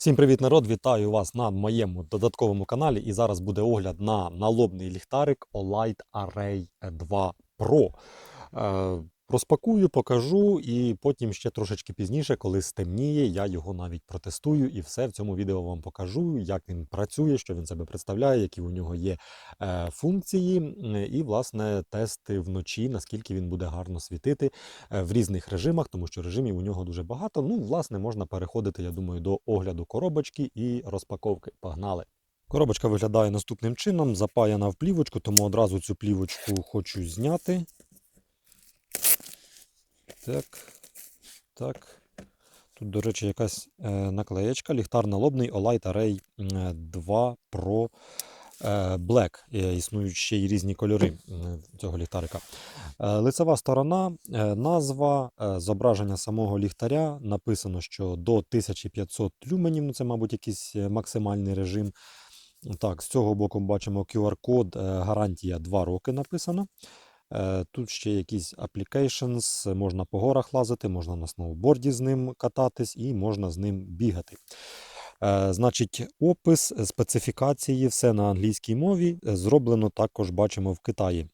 Всім привіт, народ! Вітаю вас на моєму додатковому каналі. І зараз буде огляд на налобний ліхтарик Olight Array 2 Pro. Розпакую, покажу, і потім ще трошечки пізніше, коли стемніє, я його навіть протестую і все в цьому відео вам покажу, як він працює, що він себе представляє, які у нього є е, функції, і, власне, тести вночі, наскільки він буде гарно світити е, в різних режимах, тому що режимів у нього дуже багато. Ну, власне, можна переходити, я думаю, до огляду коробочки і розпаковки. Погнали! Коробочка виглядає наступним чином, запаяна в плівочку, тому одразу цю плівочку хочу зняти. Так, так. Тут, до речі, якась е, наклеєчка. Ліхтар налобний Olight Array 2 Pro е, Black. Е, Існують ще й різні кольори цього ліхтарика. Лицева сторона, назва, зображення самого ліхтаря. Написано, що до 1500 люменів, ну це, мабуть, якийсь максимальний режим. Так, з цього боку бачимо QR-код, гарантія 2 роки написано. Е, Тут ще якісь applications, можна по горах лазити, можна на сноуборді з ним кататись і можна з ним бігати. Е, Значить, опис, специфікації, все на англійській мові. е, Зроблено також бачимо в Китаї.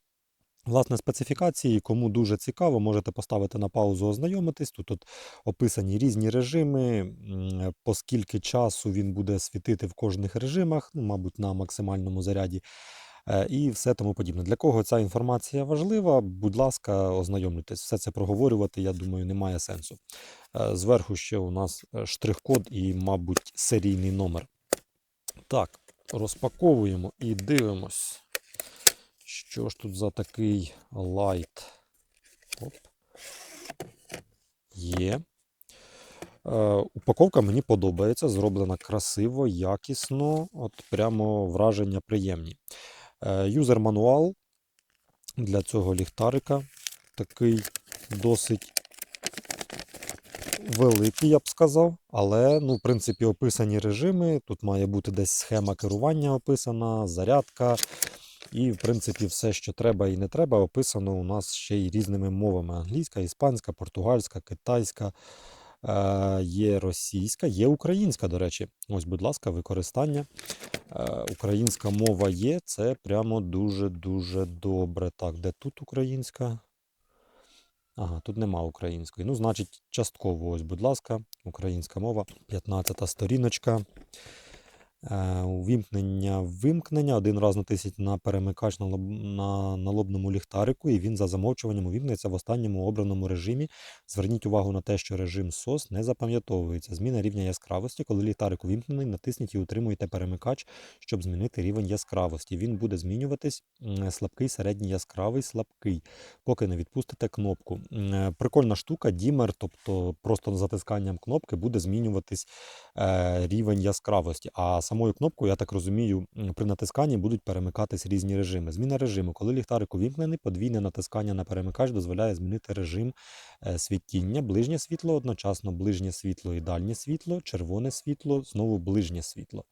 Власне, специфікації, кому дуже цікаво, можете поставити на паузу, ознайомитись. Тут от описані різні режими, по скільки часу він буде світити в кожних режимах, ну, мабуть, на максимальному заряді, і все тому подібне. Для кого ця інформація важлива, будь ласка, ознайомлюйтесь. Все це проговорювати, я думаю, немає сенсу. Е, Зверху ще у нас е, штрих-код і, мабуть, серійний номер. Так, розпаковуємо і дивимось. Що ж тут за такий лайт? Оп. Є. Е, упаковка мені подобається, зроблена красиво, якісно, от прямо враження приємні. Е, юзер мануал для цього ліхтарика такий досить великий, я б сказав. Але, ну, в принципі, описані режими. Тут має бути десь схема керування описана, зарядка. І, в принципі, все, що треба і не треба, описано у нас ще й різними мовами: англійська, іспанська, португальська, китайська, є російська, є українська, до речі. Ось, будь ласка, використання. Е, Українська мова є, це прямо дуже-дуже добре. Так, де тут українська? Ага, тут нема української. Ну, значить, частково, ось, будь ласка, українська мова, 15 сторіночка. Е, Увімкнення вимкнення. Один раз натисніть на перемикач на, лоб, на налобному ліхтарику, і він за замовчуванням увімкнеться в останньому обраному режимі. Зверніть увагу на те, що режим SOS не запам'ятовується. Зміна рівня яскравості. Коли ліхтарик увімкнений, натисніть і утримуйте перемикач, щоб змінити рівень яскравості. Він буде змінюватись слабкий, середній яскравий, слабкий, поки не відпустите кнопку. Е, Прикольна штука, дімер, тобто просто затисканням кнопки буде змінюватись е, рівень яскравості. А самою кнопкою, я так розумію, при натисканні будуть перемикатись різні режими. Зміна режиму. Коли ліхтарик увімкнений, подвійне натискання на перемикач дозволяє змінити режим е, світіння, ближнє світло, одночасно ближнє світло і дальнє світло, червоне світло, знову ближнє світло.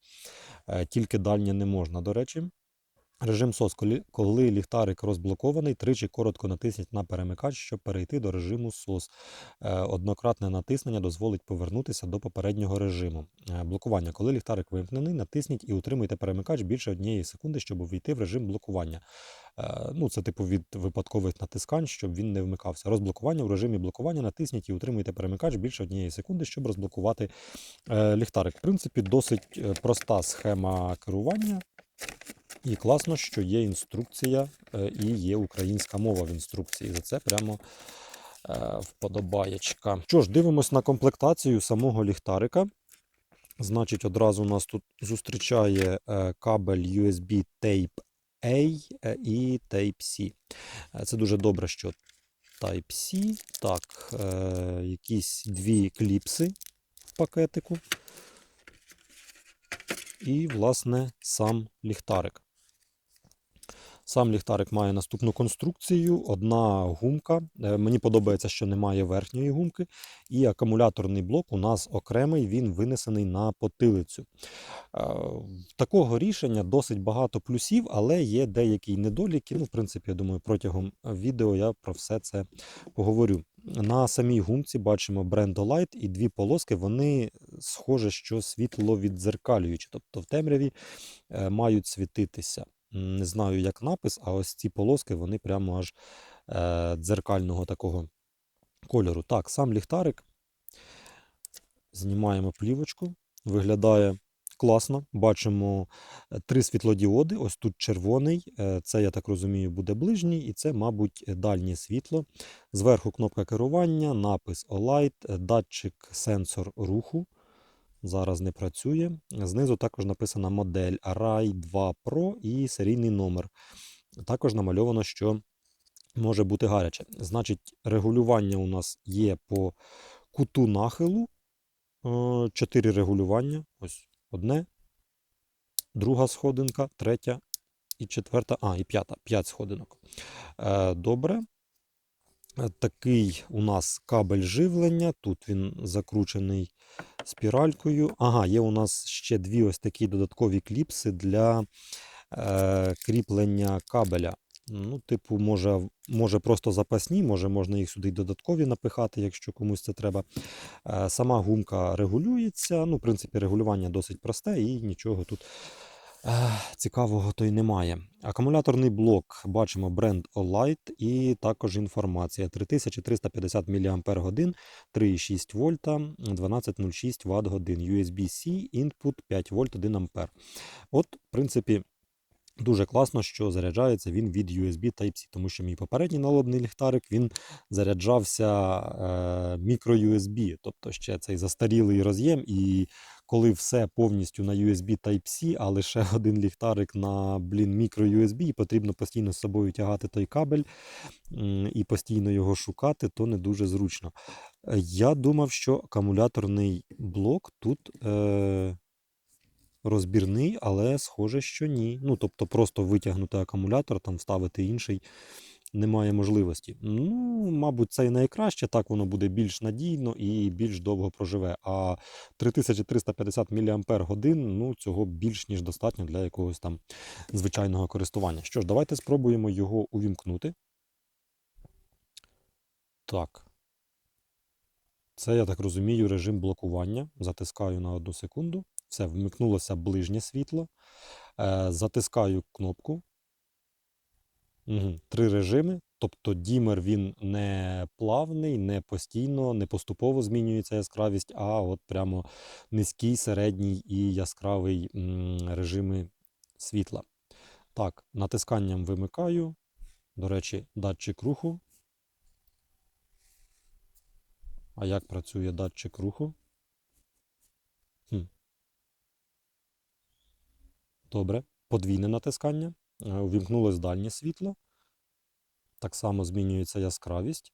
Е, Тільки дальнє не можна, до речі. Режим SOS, коли, ліхтарик розблокований, тричі коротко натисніть на перемикач, щоб перейти до режиму SOS. Е, Однократне натиснення дозволить повернутися до попереднього режиму. Е, Блокування. Коли ліхтарик вимкнений, натисніть і утримуйте перемикач більше однієї секунди, щоб увійти в режим блокування. Е, Ну, це типу від випадкових натискань, щоб він не вмикався. Розблокування в режимі блокування натисніть і утримуйте перемикач більше однієї секунди, щоб розблокувати ліхтарик. В принципі, досить проста схема керування. І класно, що є інструкція е, і є українська мова в інструкції. За це прямо е, вподобаєчка. Що ж, дивимось на комплектацію самого ліхтарика. Значить, одразу у нас тут зустрічає е, кабель USB Type-A е, і Type-C. Це дуже добре, що Type-C. Так, якісь дві кліпси в пакетику. І, власне, сам ліхтарик. Сам ліхтарик має наступну конструкцію: одна гумка. Е, Мені подобається, що немає верхньої гумки, і акумуляторний блок у нас окремий, він винесений на потилицю. Е, такого рішення досить багато плюсів, але є деякі недоліки. Ну, в принципі, я думаю, протягом відео я про все це поговорю. На самій гумці бачимо бренд Light і дві полоски, вони схоже, що світло віддзеркалюючі, тобто в темряві е, мають світитися. Не знаю, як напис, а ось ці полоски вони прямо аж е, дзеркального такого кольору. Так, сам ліхтарик. Знімаємо плівочку. Виглядає класно. Бачимо е, три світлодіоди. Ось тут червоний. е, Це, я так розумію, буде ближній, і це, мабуть, дальнє світло. Зверху кнопка керування, напис е, датчик сенсор руху. Зараз не працює. Знизу також написана модель RAI 2 Pro і серійний номер. Також намальовано, що може бути гаряче. Значить, регулювання у нас є по куту нахилу. Е, Чотири регулювання. Ось одне, друга сходинка, третя і четверта, а, і п'ята. П'ять сходинок. Е, Добре. Е, Такий у нас кабель живлення. Тут він закручений спіралькою. Ага, є у нас ще дві ось такі додаткові кліпси для е, кріплення кабеля. Ну, типу, може, може просто запасні, може можна їх сюди додаткові напихати, якщо комусь це треба. Е, Сама гумка регулюється. Ну, в принципі, регулювання досить просте і нічого тут цікавого то й немає. Акумуляторний блок бачимо бренд Olight і також інформація 3350 мАч, 3,6 вольта, 1206 Вт годин, USB-C, input 5 вольт 1 ампер. От, в принципі, Дуже класно, що заряджається він від USB Type-C, тому що мій попередній налобний ліхтарик він заряджався е, мікро-USB, тобто ще цей застарілий роз'єм. І коли все повністю на USB Type-C, а лише один ліхтарик на блін, мікро-USB, і потрібно постійно з собою тягати той кабель і постійно його шукати, то не дуже зручно. Е, Я думав, що акумуляторний блок тут. Е, розбірний, але схоже, що ні. Ну, тобто, просто витягнути акумулятор, там вставити інший немає можливості. Ну, мабуть, це і найкраще, так воно буде більш надійно і більш довго проживе. А 3350 мАч, ну, цього більш ніж достатньо для якогось там звичайного користування. Що ж, давайте спробуємо його увімкнути. Так. Це, я так розумію, режим блокування. Затискаю на одну секунду. Все, вмикнулося ближнє світло. Е, затискаю кнопку. Угу. Три режими. Тобто дімер він не плавний, не постійно, не поступово змінюється яскравість, а от прямо низький, середній і яскравий режими світла. Так, натисканням вимикаю. До речі, датчик руху. А як працює датчик руху? Хм. Добре. Подвійне натискання. Е, Увімкнулось дальнє світло. Так само змінюється яскравість.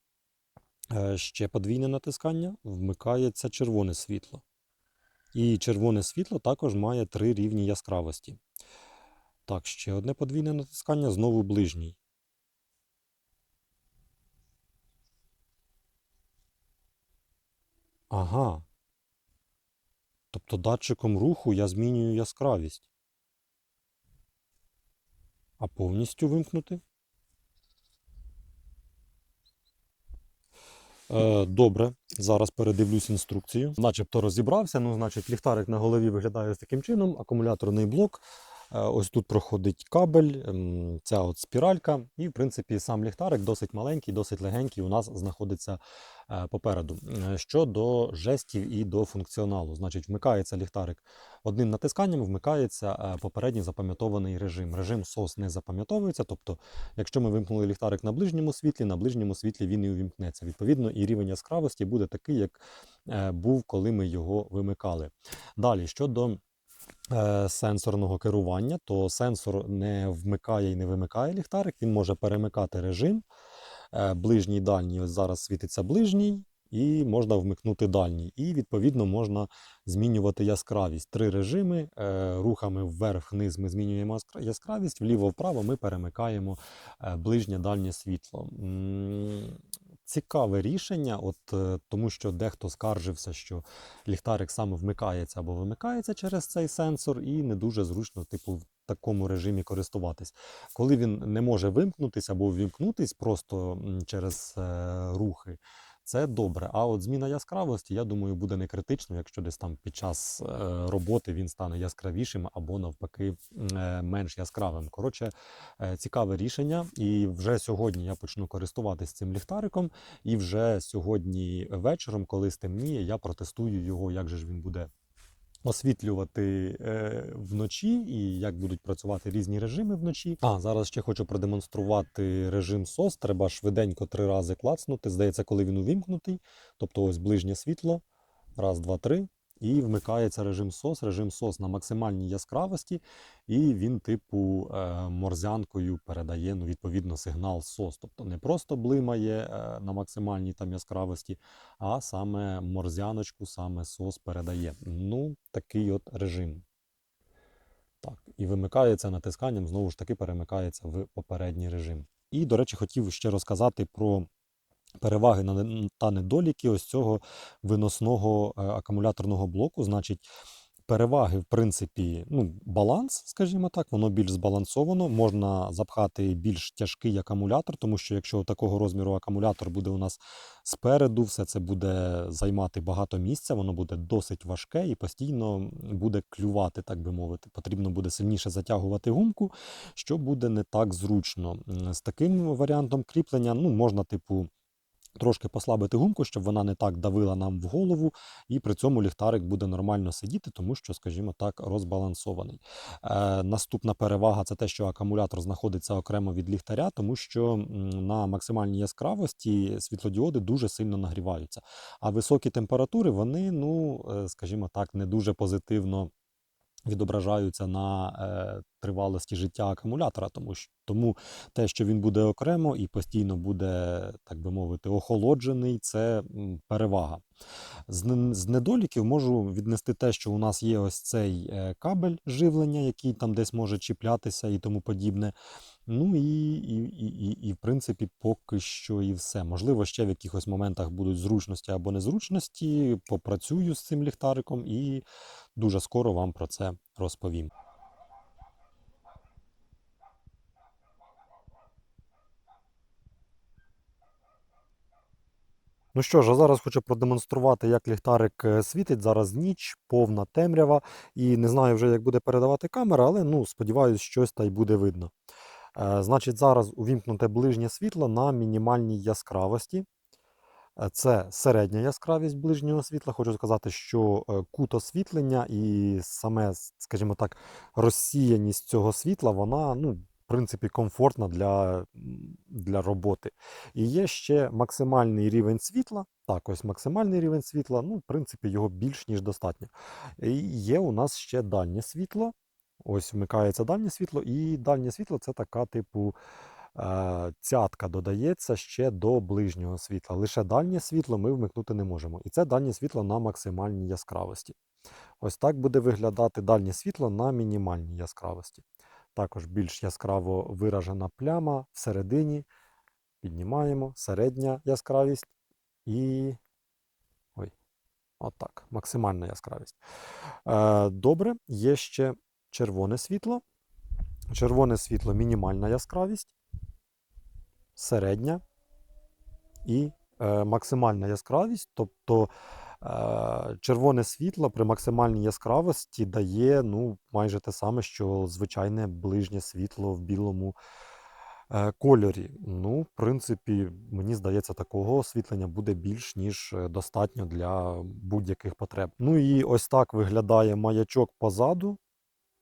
Е, Ще подвійне натискання. Вмикається червоне світло. І червоне світло також має три рівні яскравості. Так, ще одне подвійне натискання, знову ближній. Ага. Тобто датчиком руху я змінюю яскравість. А повністю вимкнути? Е, Добре, зараз передивлюсь інструкцію. Начебто розібрався. Ну, значить, ліхтарик на голові виглядає ось таким чином. Акумуляторний блок. Е, Ось тут проходить кабель, ем, ця от спіралька. І, в принципі, сам ліхтарик досить маленький, досить легенький. У нас знаходиться е, попереду. Е, Щодо жестів і до функціоналу, значить, вмикається ліхтарик одним натисканням, вмикається попередній запам'ятований режим. Режим SOS не запам'ятовується. Тобто, якщо ми вимкнули ліхтарик на ближньому світлі, на ближньому світлі він і увімкнеться. Відповідно, і рівень яскравості буде такий, як був, коли ми його вимикали. Далі, щодо сенсорного керування, то сенсор не вмикає і не вимикає ліхтарик, він може перемикати режим. Е, Ближній дальній, ось зараз світиться ближній, і можна вмикнути дальній. І відповідно можна змінювати яскравість. Три режими. е, Рухами вверх-вниз ми змінюємо яскравість, вліво-вправо ми перемикаємо е, ближнє дальнє світло. Цікаве рішення, от е, тому що дехто скаржився, що ліхтарик саме вмикається або вимикається через цей сенсор, і не дуже зручно, типу, в такому режимі користуватись. Коли він не може вимкнутися або ввімкнутись просто через е, рухи, Це добре. А от зміна яскравості, я думаю, буде не критично, якщо десь там під час е, роботи він стане яскравішим або навпаки е, менш яскравим. Коротше, е, цікаве рішення. І вже сьогодні я почну користуватись цим ліхтариком. І вже сьогодні вечором, коли стемніє, я протестую його, як же ж він буде освітлювати е, вночі і як будуть працювати різні режими вночі. А зараз ще хочу продемонструвати режим SOS. Треба швиденько три рази клацнути. Здається, коли він увімкнутий. Тобто ось ближнє світло. Раз, два, три. І вмикається режим SOS. Режим SOS на максимальній яскравості, і він, типу, е, морзянкою передає ну, відповідно сигнал SOS. Тобто не просто блимає е, на максимальній там яскравості, а саме морзяночку, саме SOS передає. Ну, такий от режим. Так, і вимикається натисканням, знову ж таки перемикається в попередній режим. І, до речі, хотів ще розказати про переваги та недоліки ось цього виносного е, акумуляторного блоку. Значить, переваги, в принципі, ну, баланс, скажімо так, воно більш збалансовано. Можна запхати більш тяжкий акумулятор, тому що якщо такого розміру акумулятор буде у нас спереду, все це буде займати багато місця, воно буде досить важке і постійно буде клювати, так би мовити. Потрібно буде сильніше затягувати гумку, що буде не так зручно. З таким варіантом кріплення ну, можна, типу. Трошки послабити гумку, щоб вона не так давила нам в голову, і при цьому ліхтарик буде нормально сидіти, тому що, скажімо так, розбалансований. Е, наступна перевага це те, що акумулятор знаходиться окремо від ліхтаря, тому що на максимальній яскравості світлодіоди дуже сильно нагріваються. А високі температури вони, ну, е, скажімо так, не дуже позитивно відображаються на е, тривалості життя акумулятора, тому, що, тому те, що він буде окремо і постійно буде, так би мовити, охолоджений, це перевага. З, недоліків можу віднести те, що у нас є ось цей е, кабель живлення, який там десь може чіплятися і тому подібне. Ну і, і, і, і, і в принципі, поки що і все. Можливо, ще в якихось моментах будуть зручності або незручності. Попрацюю з цим ліхтариком і дуже скоро вам про це розповім. Ну що ж, а зараз хочу продемонструвати, як ліхтарик е, світить. Зараз ніч, повна темрява, і не знаю вже, як буде передавати камера, але ну, сподіваюся, щось та й буде видно. Е, значить, зараз увімкнуте ближнє світло на мінімальній яскравості. Е, Це середня яскравість ближнього світла. Хочу сказати, що е, кут освітлення і саме, скажімо так, розсіяність цього світла, вона, ну, принципі, комфортна для, для роботи. І є ще максимальний рівень світла. Так, ось максимальний рівень світла, ну, в принципі, його більш ніж достатньо. І є у нас ще дальнє світло. Ось вмикається дальнє світло, і дальнє світло це така, типу, е, цятка додається ще до ближнього світла. Лише дальнє світло ми вмикнути не можемо. І це дальнє світло на максимальній яскравості. Ось так буде виглядати дальнє світло на мінімальній яскравості. Також більш яскраво виражена пляма всередині. Піднімаємо середня яскравість і. Ой, отак, максимальна яскравість. Е, добре, є ще червоне світло. Червоне світло мінімальна яскравість, середня і е, максимальна яскравість. Тобто червоне світло при максимальній яскравості дає ну, майже те саме, що звичайне ближнє світло в білому е, кольорі. Ну, в принципі, мені здається, такого освітлення буде більш ніж е, достатньо для будь-яких потреб. Ну і ось так виглядає маячок позаду.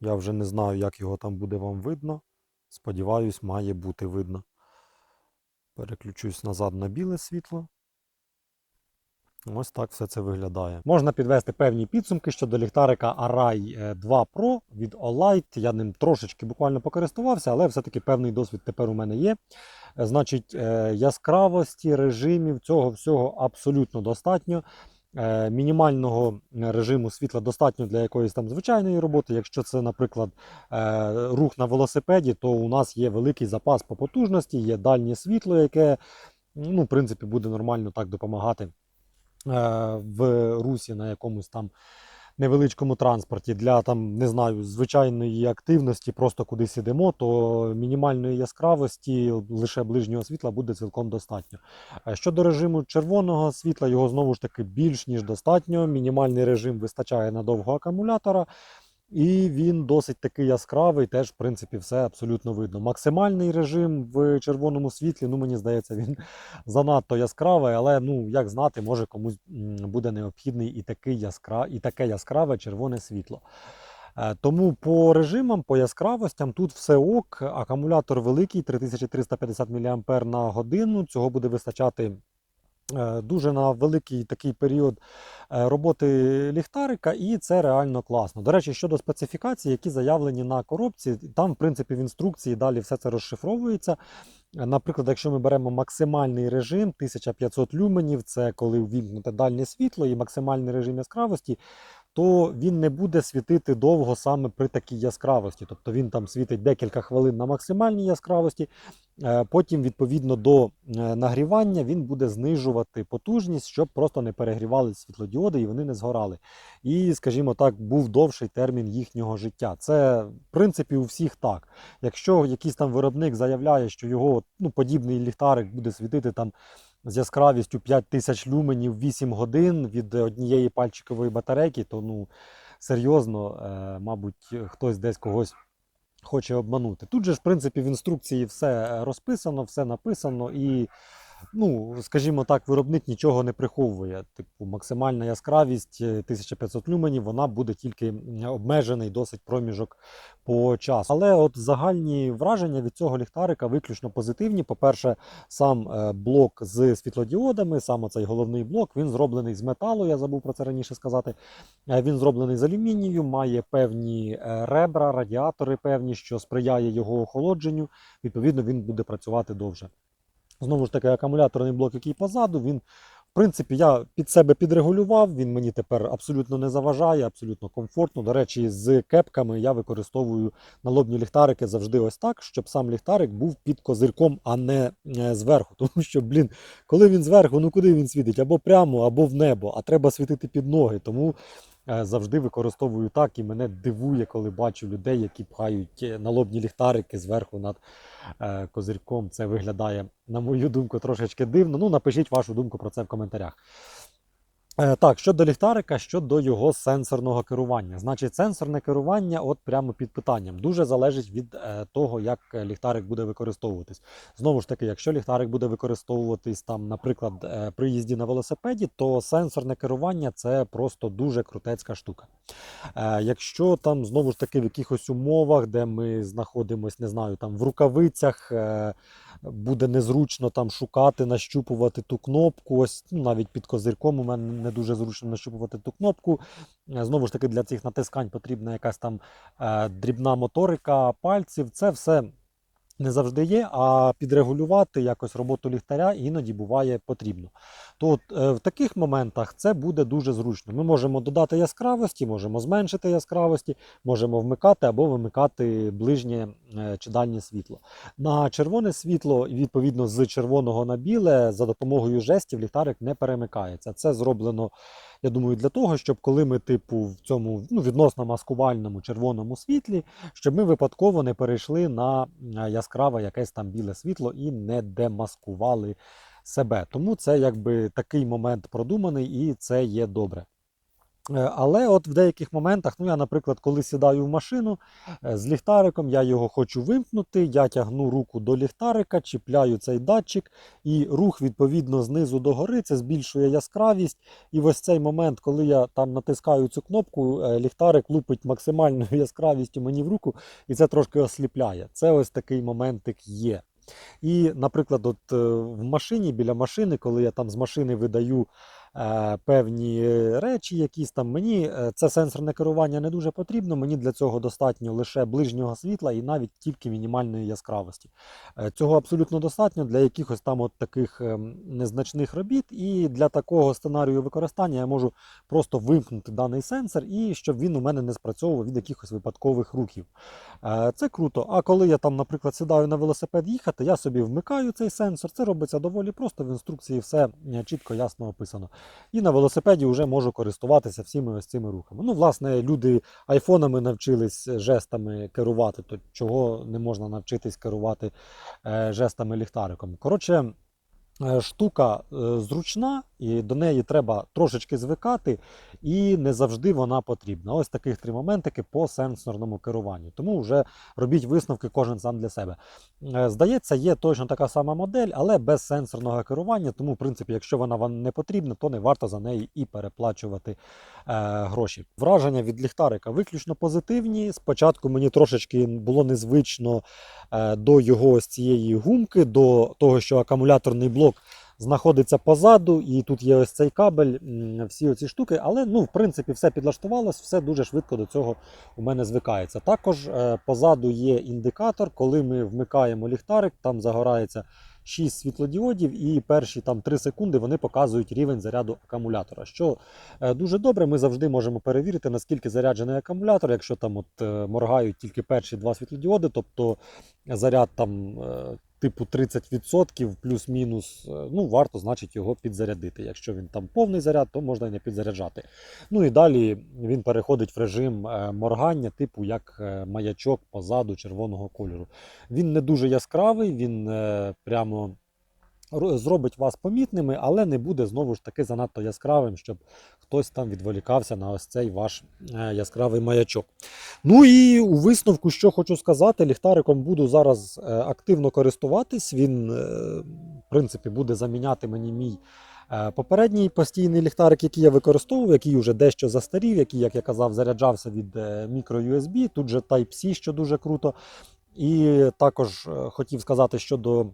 Я вже не знаю, як його там буде вам видно. Сподіваюсь, має бути видно. Переключусь назад на біле світло. Ось так все це виглядає. Можна підвести певні підсумки щодо ліхтарика Arai е, 2 Pro від Olight. Я ним трошечки буквально покористувався, але все-таки певний досвід тепер у мене є. Е, Значить, е, яскравості, режимів, цього всього абсолютно достатньо. Е, Мінімального режиму світла достатньо для якоїсь там звичайної роботи. Якщо це, наприклад, е, рух на велосипеді, то у нас є великий запас по потужності, є дальнє світло, яке ну, в принципі, буде нормально так допомагати е, в русі на якомусь там невеличкому транспорті для там, не знаю, звичайної активності, просто кудись ідемо, то мінімальної яскравості лише ближнього світла буде цілком достатньо. Е, Щодо режиму червоного світла, його знову ж таки більш ніж достатньо. Мінімальний режим вистачає на довго акумулятора. І він досить такий яскравий, теж, в принципі, все абсолютно видно. Максимальний режим в червоному світлі, ну мені здається, він занадто яскравий, але ну як знати, може комусь буде необхідний і такий яскра... і таке яскраве червоне світло. Е, Тому по режимам, по яскравостям тут все ок. Акумулятор великий, 3350 мАh на годину. Цього буде вистачати дуже на великий такий період е, роботи ліхтарика, і це реально класно. До речі, щодо специфікацій, які заявлені на коробці, там, в принципі, в інструкції далі все це розшифровується. Е, Наприклад, якщо ми беремо максимальний режим 1500 люменів, це коли увімкнуте дальнє світло і максимальний режим яскравості, то він не буде світити довго саме при такій яскравості. Тобто він там світить декілька хвилин на максимальній яскравості, е, потім, відповідно до е, нагрівання, він буде знижувати потужність, щоб просто не перегрівали світлодіоди і вони не згорали. І, скажімо так, був довший термін їхнього життя. Це, в принципі, у всіх так. Якщо якийсь там виробник заявляє, що його ну, подібний ліхтарик буде світити там з яскравістю 5000 люменів 8 годин від однієї пальчикової батарейки, то ну серйозно, е, мабуть, хтось десь когось хоче обманути. Тут же в принципі, в інструкції все розписано, все написано і. Ну, скажімо так, виробник нічого не приховує. Типу, максимальна яскравість е, 1500 люменів, вона буде тільки обмежений досить проміжок по часу. Але от загальні враження від цього ліхтарика виключно позитивні. По-перше, сам е, блок з світлодіодами, саме цей головний блок, він зроблений з металу, я забув про це раніше сказати. Е, Він зроблений з алюмінію, має певні е, ребра, радіатори певні, що сприяє його охолодженню. Відповідно, він буде працювати довше. Знову ж таки, акумуляторний блок, який позаду, він, в принципі, я під себе підрегулював, він мені тепер абсолютно не заважає, абсолютно комфортно. До речі, з кепками я використовую налобні ліхтарики завжди ось так, щоб сам ліхтарик був під козирком, а не е, зверху. Тому що, блін, коли він зверху, ну куди він світить? Або прямо, або в небо, а треба світити під ноги. Тому завжди використовую так, і мене дивує, коли бачу людей, які пхають е, налобні ліхтарики зверху над е, козирьком. Це виглядає, на мою думку, трошечки дивно. Ну, напишіть вашу думку про це в коментарях. Е, Так, щодо ліхтарика, щодо його сенсорного керування. Значить, сенсорне керування, от прямо під питанням, дуже залежить від е, того, як е, ліхтарик буде використовуватись. Знову ж таки, якщо ліхтарик буде використовуватись там, наприклад, при їзді на велосипеді, то сенсорне керування це просто дуже крутецька штука. Якщо там знову ж таки в якихось умовах, де ми знаходимося, не знаю, там в рукавицях. Буде незручно там шукати, нащупувати ту кнопку. Ось ну, навіть під козирком у мене не дуже зручно нащупувати ту кнопку. Е, Знову ж таки, для цих натискань потрібна якась там е, дрібна моторика пальців. Це все не завжди є, а підрегулювати якось роботу ліхтаря іноді буває потрібно. То от, е, в таких моментах це буде дуже зручно. Ми можемо додати яскравості, можемо зменшити яскравості, можемо вмикати або вимикати ближнє е, чи дальнє світло. На червоне світло, відповідно з червоного на біле, за допомогою жестів ліхтарик не перемикається. Це зроблено, я думаю, для того, щоб коли ми, типу, в цьому ну, відносно маскувальному червоному світлі, щоб ми випадково не перейшли на е, яскраве якесь там біле світло і не демаскували себе. Тому це якби такий момент продуманий і це є добре. Е, Але от в деяких моментах, ну я, наприклад, коли сідаю в машину е, з ліхтариком, я його хочу вимкнути, я тягну руку до ліхтарика, чіпляю цей датчик, і рух відповідно знизу до гори, це збільшує яскравість. І ось цей момент, коли я там натискаю цю кнопку, е, ліхтарик лупить максимальною яскравістю мені в руку, і це трошки осліпляє. Це ось такий моментик є. І, наприклад, от в машині біля машини, коли я там з машини видаю певні речі, якісь там мені е, це сенсорне керування не дуже потрібно. Мені для цього достатньо лише ближнього світла і навіть тільки мінімальної яскравості. Е, Цього абсолютно достатньо для якихось там от таких незначних робіт. І для такого сценарію використання я можу просто вимкнути даний сенсор і щоб він у мене не спрацьовував від якихось випадкових рухів. Е, Це круто. А коли я там, наприклад, сідаю на велосипед їхати, я собі вмикаю цей сенсор. Це робиться доволі просто. В інструкції все е, чітко, ясно описано. І на велосипеді вже можу користуватися всіми ось цими рухами. Ну, власне, люди айфонами навчились жестами керувати, то чого не можна навчитись керувати е, жестами ліхтариком. Коротше, е, штука е, зручна, і до неї треба трошечки звикати, і не завжди вона потрібна. Ось таких три моментики по сенсорному керуванню. Тому вже робіть висновки кожен сам для себе. Е, Здається, є точно така сама модель, але без сенсорного керування. Тому, в принципі, якщо вона вам не потрібна, то не варто за неї і переплачувати е, гроші. Враження від ліхтарика виключно позитивні. Спочатку мені трошечки було незвично е, до його ось цієї гумки, до того, що акумуляторний блок знаходиться позаду, і тут є ось цей кабель, всі оці штуки. Але ну, в принципі, все підлаштувалось, все дуже швидко до цього у мене звикається. Також е, позаду є індикатор, коли ми вмикаємо ліхтарик, там загорається 6 світлодіодів, і перші там 3 секунди вони показують рівень заряду акумулятора. Що е, дуже добре, ми завжди можемо перевірити, наскільки заряджений акумулятор, якщо там от е, моргають тільки перші два світлодіоди, тобто заряд там. Типу 30% плюс-мінус, е, ну варто, значить, його підзарядити. Якщо він там повний заряд, то можна і не підзаряджати. Ну і далі він переходить в режим е, моргання, типу як е, маячок позаду червоного кольору. Він не дуже яскравий, він прямо зробить вас помітними, але не буде знову ж таки занадто яскравим, щоб хтось там відволікався на ось цей ваш е, яскравий маячок. Ну і у висновку, що хочу сказати, ліхтариком буду зараз е, активно користуватись. Він, е, в принципі, буде заміняти мені мій. Попередній постійний ліхтарик, який я використовував, який вже дещо застарів, який, як я казав, заряджався від мікро-USB, тут же Type-C, що дуже круто. І також хотів сказати щодо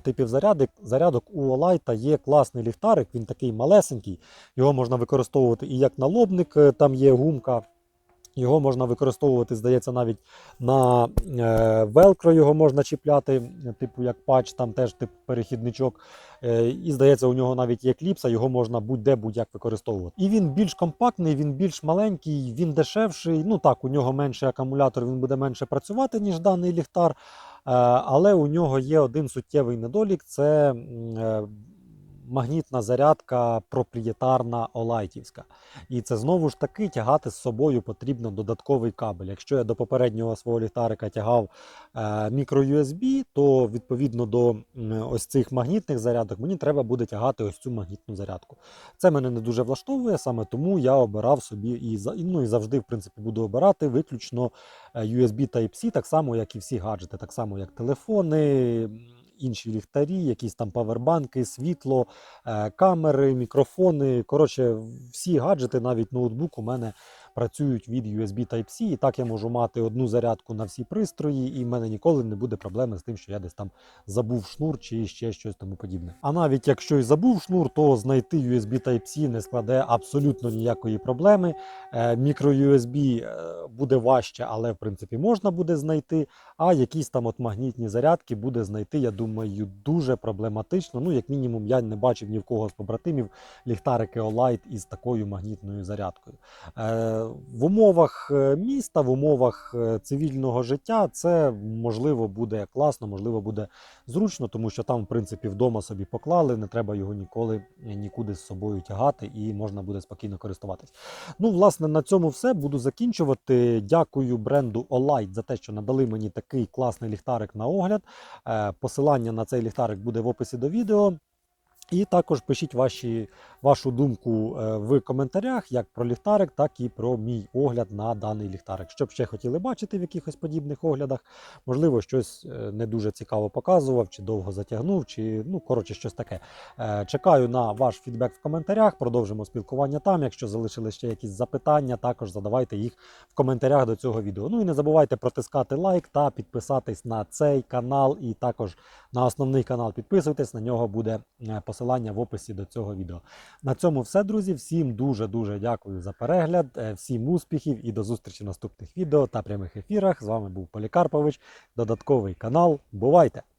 типів зарядок. Зарядок у Олайта є класний ліхтарик, він такий малесенький. Його можна використовувати і як налобник, е, там є гумка. Його можна використовувати, здається, навіть на велкро його можна чіпляти, типу як патч, там теж типу перехідничок. Е, і здається, у нього навіть є кліпса, його можна будь-де будь-як використовувати. І він більш компактний, він більш маленький, він дешевший. Ну так, у нього менший акумулятор, він буде менше працювати, ніж даний ліхтар. Е, але у нього є один суттєвий недолік: це е, магнітна зарядка проприєтарна олайтівська. І це знову ж таки тягати з собою потрібно додатковий кабель. Якщо я до попереднього свого ліхтарика тягав е, мікро-USB, то відповідно до ось цих магнітних зарядок мені треба буде тягати ось цю магнітну зарядку. Це мене не дуже влаштовує, саме тому я обирав собі і, ну, і завжди, в принципі, буду обирати виключно е, USB Type-C, так само, як і всі гаджети, так само, як телефони. Інші ліхтарі, якісь там павербанки, світло, е, камери, мікрофони. Коротше, всі гаджети, навіть ноутбук у мене працюють від USB Type-C, і так я можу мати одну зарядку на всі пристрої, і в мене ніколи не буде проблеми з тим, що я десь там забув шнур чи ще щось тому подібне. А навіть якщо і забув шнур, то знайти USB Type-C не складе абсолютно ніякої проблеми. Е, Мікро-USB е, буде важче, але в принципі можна буде знайти. А якісь там от магнітні зарядки буде знайти, я думаю, дуже проблематично. Ну, як мінімум, я не бачив ні в кого з побратимів ліхтарики Olight із такою магнітною зарядкою. Е, В умовах е, міста, в умовах е, цивільного життя це можливо буде класно, можливо, буде зручно, тому що там, в принципі, вдома собі поклали, не треба його ніколи е, нікуди з собою тягати і можна буде спокійно користуватись. Ну, власне, на цьому все. Буду закінчувати. Дякую бренду Olight за те, що надали мені такий класний ліхтарик на огляд. Е, Посилання на цей ліхтарик буде в описі до відео. І також пишіть ваші, вашу думку е, в коментарях як про ліхтарик, так і про мій огляд на даний ліхтарик. Що б ще хотіли бачити в якихось подібних оглядах. Можливо, щось е, не дуже цікаво показував, чи довго затягнув, чи ну коротше, щось таке. Е, Чекаю на ваш фідбек в коментарях. Продовжимо спілкування там. Якщо залишили ще якісь запитання, також задавайте їх в коментарях до цього відео. Ну і не забувайте протискати лайк та підписатись на цей канал, і також на основний канал підписуйтесь. На нього буде е, посилання в описі до цього відео. На цьому все, друзі. Всім дуже дуже дякую за перегляд, е, всім успіхів і до зустрічі в наступних відео та прямих ефірах. З вами був Полікарпович, додатковий канал. Бувайте!